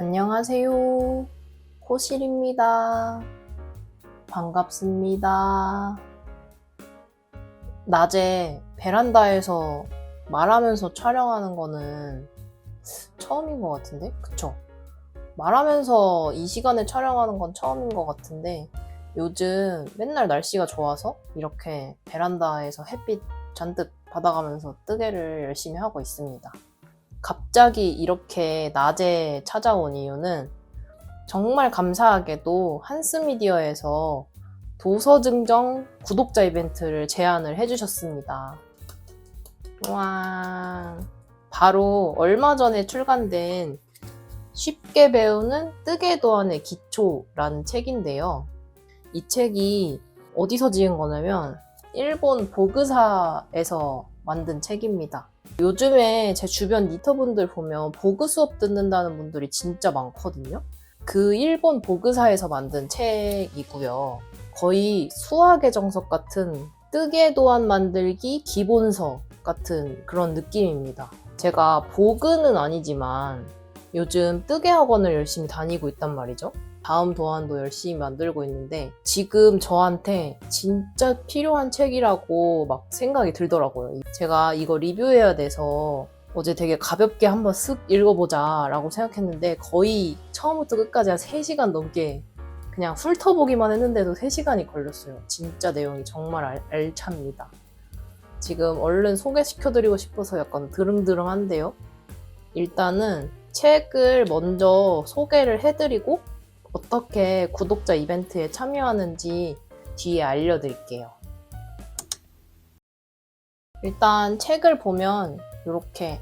안녕하세요. 호실입니다. 반갑습니다. 낮에 베란다에서 말하면서 촬영하는 거는 처음인 것 같은데? 그쵸? 말하면서 이 시간에 촬영하는 건 처음인 것 같은데 요즘 맨날 날씨가 좋아서 이렇게 베란다에서 햇빛 잔뜩 받아가면서 뜨개를 열심히 하고 있습니다. 갑자기 이렇게 낮에 찾아온 이유는 정말 감사하게도 한스미디어에서 도서 증정 구독자 이벤트를 제안을 해주셨습니다. 와, 바로 얼마 전에 출간된 쉽게 배우는 뜨개 도안의 기초라는 책인데요. 이 책이 어디서 지은 거냐면 일본 보그사에서 만든 책입니다. 요즘에 제 주변 니터분들 보면 보그 수업 듣는다는 분들이 진짜 많거든요. 그 일본 보그사에서 만든 책이고요. 거의 수학의 정석 같은 뜨개 도안 만들기 기본서 같은 그런 느낌입니다. 제가 보그는 아니지만 요즘 뜨개 학원을 열심히 다니고 있단 말이죠. 다음 도안도 열심히 만들고 있는데 지금 저한테 진짜 필요한 책이라고 막 생각이 들더라고요. 제가 이거 리뷰해야 돼서 어제 되게 가볍게 한번 쓱 읽어보자 라고 생각했는데 거의 처음부터 끝까지 한 3시간 넘게 그냥 훑어보기만 했는데도 3시간이 걸렸어요. 진짜 내용이 정말 알, 알찹니다. 지금 얼른 소개시켜드리고 싶어서 약간 드릉드릉한데요. 일단은 책을 먼저 소개를 해드리고 어떻게 구독자 이벤트에 참여하는지 뒤에 알려드릴게요. 일단 책을 보면 이렇게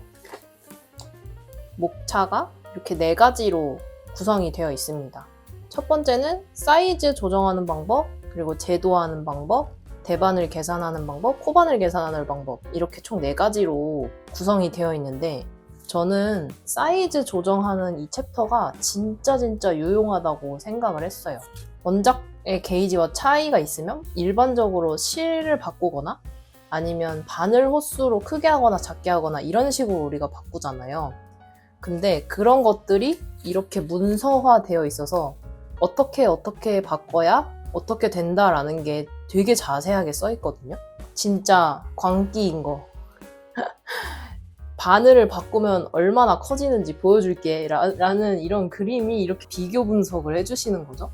목차가 이렇게 네 가지로 구성이 되어 있습니다. 첫 번째는 사이즈 조정하는 방법, 그리고 제도하는 방법, 대반을 계산하는 방법, 코반을 계산하는 방법 이렇게 총 네 가지로 구성이 되어 있는데 저는 사이즈 조정하는 이 챕터가 진짜 진짜 유용하다고 생각을 했어요. 원작의 게이지와 차이가 있으면 일반적으로 실을 바꾸거나 아니면 바늘 호수로 크게 하거나 작게 하거나 이런 식으로 우리가 바꾸잖아요. 근데 그런 것들이 이렇게 문서화 되어 있어서 어떻게 어떻게 바꿔야 어떻게 된다라는 게 되게 자세하게 써 있거든요. 진짜 광기인 거. 바늘을 바꾸면 얼마나 커지는지 보여줄게 라는 이런 그림이 이렇게 비교 분석을 해주시는 거죠.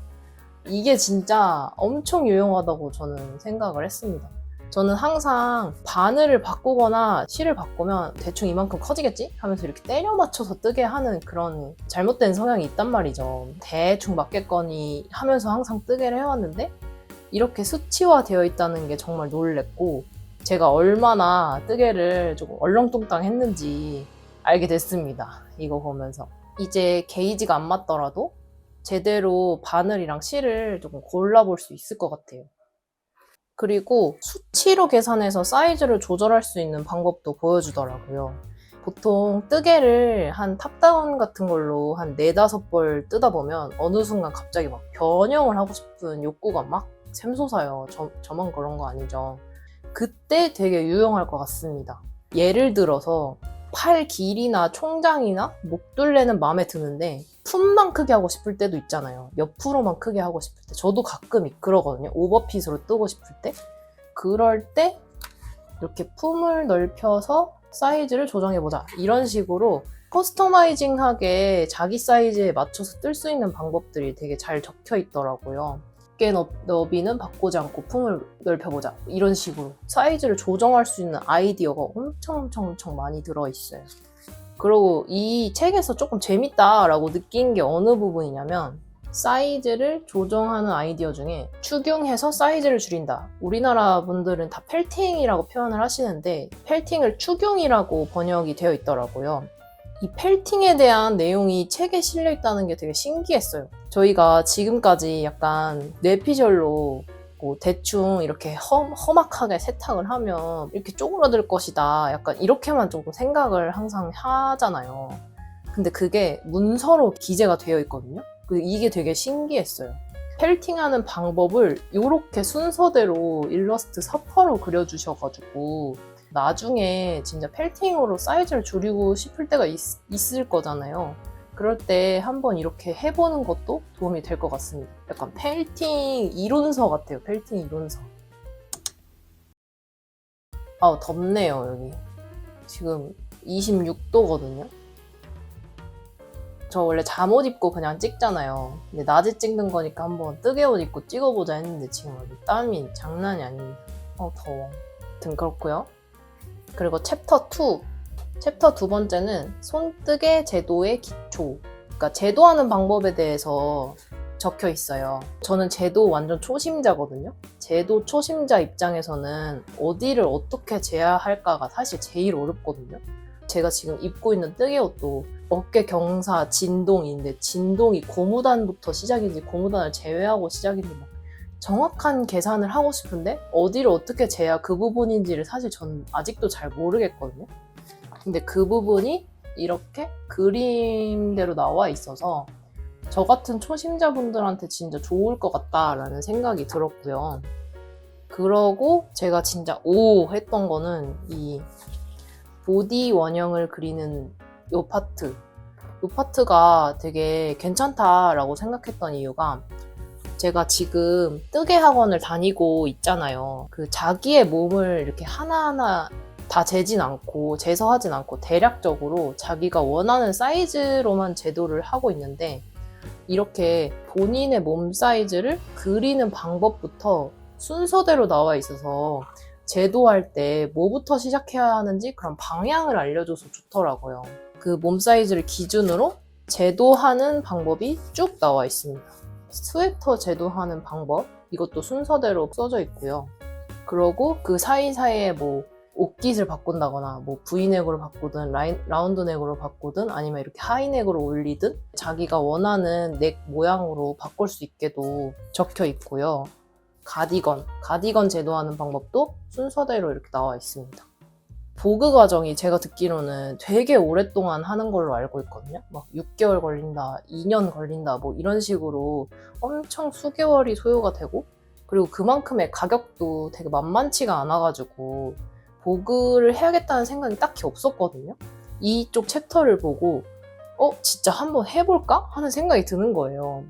이게 진짜 엄청 유용하다고 저는 생각을 했습니다. 저는 항상 바늘을 바꾸거나 실을 바꾸면 대충 이만큼 커지겠지? 하면서 이렇게 때려 맞춰서 뜨게 하는 그런 잘못된 성향이 있단 말이죠. 대충 맞겠거니 하면서 항상 뜨개를 해왔는데 이렇게 수치화 되어 있다는 게 정말 놀랬고 제가 얼마나 뜨개를 조금 얼렁뚱땅 했는지 알게 됐습니다. 이거 보면서. 이제 게이지가 안 맞더라도 제대로 바늘이랑 실을 조금 골라볼 수 있을 것 같아요. 그리고 수치로 계산해서 사이즈를 조절할 수 있는 방법도 보여주더라고요. 보통 뜨개를 한 탑다운 같은 걸로 한 네다섯 벌 뜨다 보면 어느 순간 갑자기 막 변형을 하고 싶은 욕구가 막 샘솟아요. 저, 저만 그런 거 아니죠. 그때 되게 유용할 것 같습니다. 예를 들어서 팔 길이나 총장이나 목둘레는 마음에 드는데 품만 크게 하고 싶을 때도 있잖아요. 옆으로만 크게 하고 싶을 때. 저도 가끔 그러거든요. 오버핏으로 뜨고 싶을 때. 그럴 때 이렇게 품을 넓혀서 사이즈를 조정해보자. 이런 식으로 커스터마이징하게 자기 사이즈에 맞춰서 뜰 수 있는 방법들이 되게 잘 적혀 있더라고요. 두께 너비 는 바꾸지 않고 품을 넓혀보자. 이런 식으로 사이즈를 조정할 수 있는 아이디어가 엄청 엄청 엄청 많이 들어있어요. 그리고 이 책에서 조금 재밌다라고 느낀 게 어느 부분이냐면 사이즈를 조정하는 아이디어 중에 추경해서 사이즈를 줄인다. 우리나라 분들은 다 펠팅이라고 표현을 하시는데 펠팅을 추경이라고 번역이 되어 있더라고요. 이 펠팅에 대한 내용이 책에 실려 있다는 게 되게 신기했어요. 저희가 지금까지 약간 뇌피셜로 뭐 대충 이렇게 험, 험악하게 세탁을 하면 이렇게 쪼그라들 것이다. 약간 이렇게만 조금 생각을 항상 하잖아요. 근데 그게 문서로 기재가 되어 있거든요. 그 이게 되게 신기했어요. 펠팅하는 방법을 이렇게 순서대로 일러스트 서퍼로 그려주셔가지고 나중에 진짜 펠팅으로 사이즈를 줄이고 싶을 때가 있, 있을 거잖아요. 그럴 때 한번 이렇게 해보는 것도 도움이 될 것 같습니다. 약간 펠팅 이론서 같아요. 펠팅 이론서. 아 덥네요 여기. 지금 26도거든요. 저 원래 잠옷 입고 그냥 찍잖아요. 근데 낮에 찍는 거니까 한번 뜨개 옷 입고 찍어보자 했는데 지금 여기 땀이 장난이 아닙니다. 어 더워. 아무튼 그렇고요. 그리고 챕터 2. 챕터 두 번째는 손뜨개 제도의 기초. 그러니까 제도하는 방법에 대해서 적혀 있어요. 저는 제도 완전 초심자거든요. 제도 초심자 입장에서는 어디를 어떻게 재야 할까가 사실 제일 어렵거든요. 제가 지금 입고 있는 뜨개 옷도 어깨 경사 진동인데 진동이 고무단부터 시작인지 고무단을 제외하고 시작인지 막 정확한 계산을 하고 싶은데 어디를 어떻게 재야 그 부분인지를 사실 전 아직도 잘 모르겠거든요. 근데 그 부분이 이렇게 그림대로 나와 있어서 저 같은 초심자분들한테 진짜 좋을 것 같다라는 생각이 들었고요. 그러고 제가 진짜 오 했던 거는 이 보디 원형을 그리는 요 파트. 요 파트가 되게 괜찮다라고 생각했던 이유가 제가 지금 뜨개 학원을 다니고 있잖아요. 그 자기의 몸을 이렇게 하나하나 다 재진 않고 재서하진 않고 대략적으로 자기가 원하는 사이즈로만 제도를 하고 있는데 이렇게 본인의 몸 사이즈를 그리는 방법부터 순서대로 나와 있어서 제도할 때 뭐부터 시작해야 하는지 그런 방향을 알려줘서 좋더라고요. 그 몸 사이즈를 기준으로 제도하는 방법이 쭉 나와 있습니다. 스웨터 제도하는 방법 이것도 순서대로 써져 있고요. 그러고 그 사이사이에 뭐 옷깃을 바꾼다거나 뭐 V넥으로 바꾸든 라인, 라운드넥으로 바꾸든 아니면 이렇게 하이넥으로 올리든 자기가 원하는 넥 모양으로 바꿀 수 있게도 적혀 있고요. 가디건, 가디건 제도하는 방법도 순서대로 이렇게 나와 있습니다. 보그 과정이 제가 듣기로는 되게 오랫동안 하는 걸로 알고 있거든요. 막 6개월 걸린다, 2년 걸린다, 뭐 이런 식으로 엄청 수개월이 소요가 되고, 그리고 그만큼의 가격도 되게 만만치가 않아가지고, 보그를 해야겠다는 생각이 딱히 없었거든요. 이쪽 챕터를 보고, 어, 진짜 한번 해볼까? 하는 생각이 드는 거예요.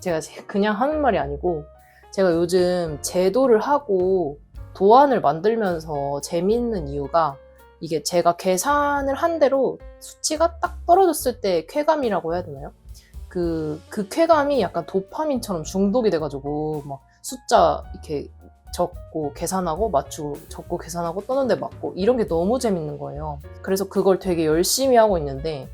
제가 그냥 하는 말이 아니고, 제가 요즘 제도를 하고 도안을 만들면서 재밌는 이유가 이게 제가 계산을 한 대로 수치가 딱 떨어졌을 때 쾌감이라고 해야 되나요? 그, 그 쾌감이 약간 도파민처럼 중독이 돼가지고 막 숫자 이렇게 적고 계산하고 맞추고 적고 계산하고 떠는데 맞고 이런 게 너무 재밌는 거예요. 그래서 그걸 되게 열심히 하고 있는데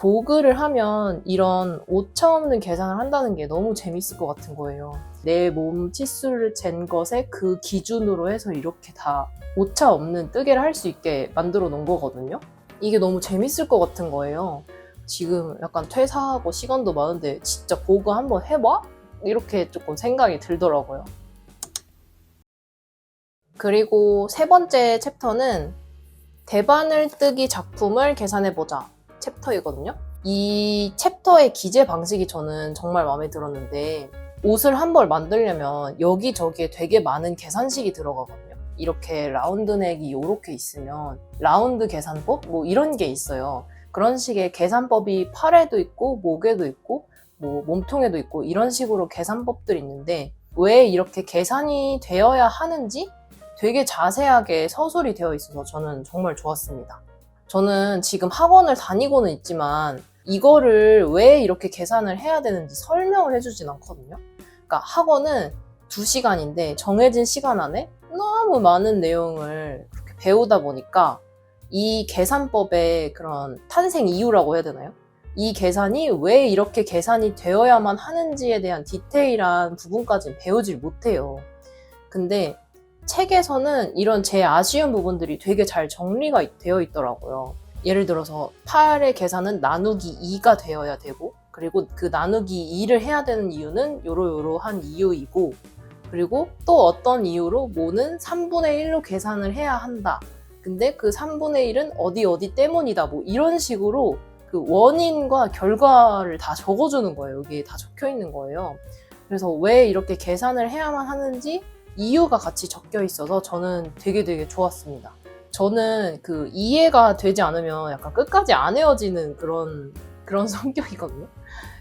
보그를 하면 이런 오차 없는 계산을 한다는 게 너무 재밌을 것 같은 거예요. 내 몸 치수를 잰 것에 그 기준으로 해서 이렇게 다 오차 없는 뜨개를 할 수 있게 만들어 놓은 거거든요. 이게 너무 재밌을 것 같은 거예요. 지금 약간 퇴사하고 시간도 많은데 진짜 보그 한번 해봐? 이렇게 조금 생각이 들더라고요. 그리고 세 번째 챕터는 대바늘 뜨기 작품을 계산해보자 챕터이거든요. 이 챕터의 기재 방식이 저는 정말 마음에 들었는데 옷을 한 벌 만들려면 여기저기에 되게 많은 계산식이 들어가거든요. 이렇게 라운드 넥이 이렇게 있으면 라운드 계산법 뭐 이런 게 있어요. 그런 식의 계산법이 팔에도 있고 목에도 있고 뭐 몸통에도 있고 이런 식으로 계산법들이 있는데 왜 이렇게 계산이 되어야 하는지 되게 자세하게 서술이 되어 있어서 저는 정말 좋았습니다. 저는 지금 학원을 다니고는 있지만 이거를 왜 이렇게 계산을 해야 되는지 설명을 해주진 않거든요. 그러니까 학원은 2시간인데 정해진 시간 안에 너무 많은 내용을 그렇게 배우다 보니까 이 계산법의 그런 탄생 이유라고 해야 되나요? 이 계산이 왜 이렇게 계산이 되어야만 하는지에 대한 디테일한 부분까지는 배우질 못해요. 근데 책에서는 이런 제 아쉬운 부분들이 되게 잘 정리가 되어 있더라고요. 예를 들어서 8의 계산은 나누기 2가 되어야 되고 그리고 그 나누기 2를 해야 되는 이유는 요러요러한 이유이고 그리고 또 어떤 이유로 모는 3분의 1로 계산을 해야 한다. 근데 그 3분의 1은 어디 어디 때문이다. 뭐 이런 식으로 그 원인과 결과를 다 적어주는 거예요. 여기에 다 적혀 있는 거예요. 그래서 왜 이렇게 계산을 해야만 하는지 이유가 같이 적혀 있어서 저는 되게 되게 좋았습니다. 저는 그 이해가 되지 않으면 약간 끝까지 안 헤어지는 그런 그런 성격이거든요.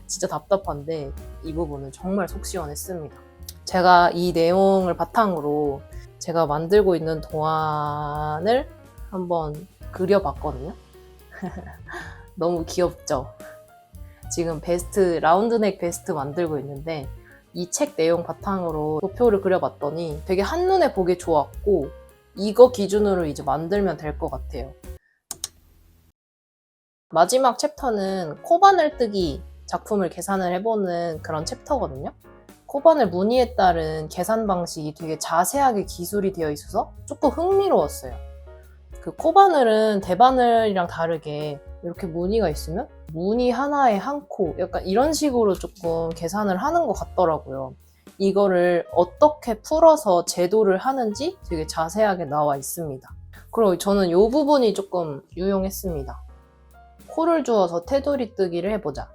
진짜 답답한데 이 부분은 정말 속 시원했습니다. 제가 이 내용을 바탕으로 제가 만들고 있는 도안을 한번 그려봤거든요. 너무 귀엽죠? 지금 베스트, 라운드넥 베스트 만들고 있는데 이 책 내용 바탕으로 도표를 그려봤더니 되게 한눈에 보기 좋았고 이거 기준으로 이제 만들면 될 것 같아요. 마지막 챕터는 코바늘 뜨기 작품을 계산을 해보는 그런 챕터거든요. 코바늘 무늬에 따른 계산 방식이 되게 자세하게 기술이 되어 있어서 조금 흥미로웠어요. 그 코바늘은 대바늘이랑 다르게 이렇게 무늬가 있으면 무늬 하나에 한 코, 약간 이런 식으로 조금 계산을 하는 것 같더라고요. 이거를 어떻게 풀어서 제도를 하는지 되게 자세하게 나와 있습니다. 그리고 저는 이 부분이 조금 유용했습니다. 코를 주어서 테두리 뜨기를 해보자.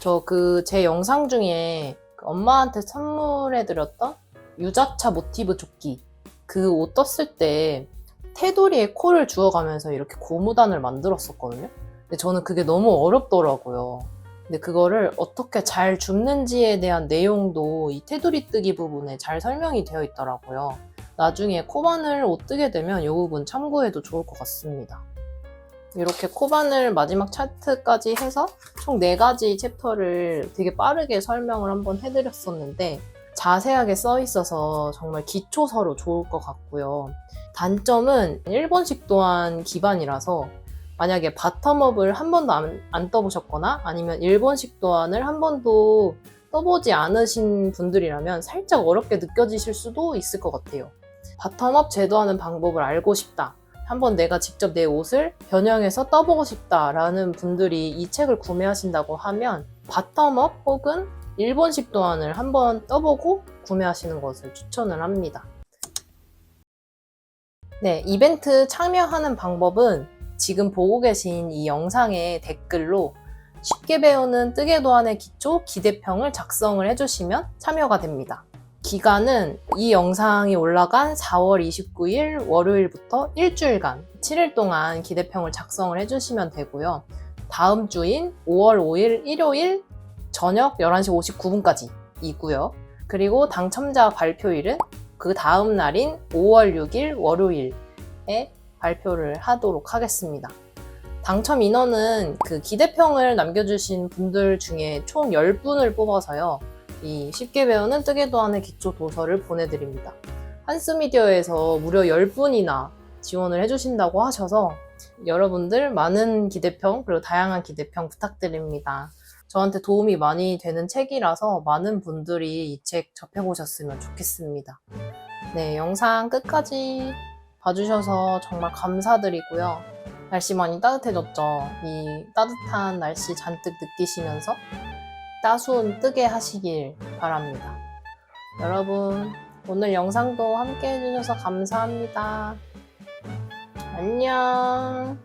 저 그 제 영상 중에 그 엄마한테 선물해드렸던 유자차 모티브 조끼 그 옷 떴을 때 테두리에 코를 주워가면서 이렇게 고무단을 만들었었거든요. 근데 저는 그게 너무 어렵더라고요. 근데 그거를 어떻게 잘 줍는지에 대한 내용도 이 테두리 뜨기 부분에 잘 설명이 되어 있더라고요. 나중에 코바늘 옷 뜨게 되면 이 부분 참고해도 좋을 것 같습니다. 이렇게 코바늘 마지막 차트까지 해서 총 4가지 챕터를 되게 빠르게 설명을 한번 해드렸었는데 자세하게 써 있어서 정말 기초서로 좋을 것 같고요. 단점은 일본식 또한 기반이라서 만약에 바텀업을 한 번도 안, 안 떠보셨거나 아니면 일본식 도안을 한 번도 떠보지 않으신 분들이라면 살짝 어렵게 느껴지실 수도 있을 것 같아요. 바텀업 제도하는 방법을 알고 싶다. 한번 내가 직접 내 옷을 변형해서 떠보고 싶다라는 분들이 이 책을 구매하신다고 하면 바텀업 혹은 일본식 도안을 한번 떠보고 구매하시는 것을 추천을 합니다. 네, 이벤트 참여하는 방법은 지금 보고 계신 이 영상의 댓글로 쉽게 배우는 뜨개 도안의 기초 기대평을 작성을 해주시면 참여가 됩니다. 기간은 이 영상이 올라간 4월 29일 월요일부터 일주일간 7일 동안 기대평을 작성을 해주시면 되고요. 다음 주인 5월 5일 일요일 저녁 11시 59분까지 이고요. 그리고 당첨자 발표일은 그 다음 날인 5월 6일 월요일에 발표를 하도록 하겠습니다. 당첨 인원은 그 기대평을 남겨주신 분들 중에 총 10분을 뽑아서요. 이 쉽게 배우는 뜨개도 안의 기초 도서를 보내드립니다. 한스미디어에서 무려 10분이나 지원을 해주신다고 하셔서 여러분들 많은 기대평 그리고 다양한 기대평 부탁드립니다. 저한테 도움이 많이 되는 책이라서 많은 분들이 이 책 접해보셨으면 좋겠습니다. 네, 영상 끝까지 봐주셔서 정말 감사드리고요. 날씨 많이 따뜻해졌죠? 이 따뜻한 날씨 잔뜩 느끼시면서 따스운 뜨게 하시길 바랍니다. 여러분, 오늘 영상도 함께 해주셔서 감사합니다. 안녕.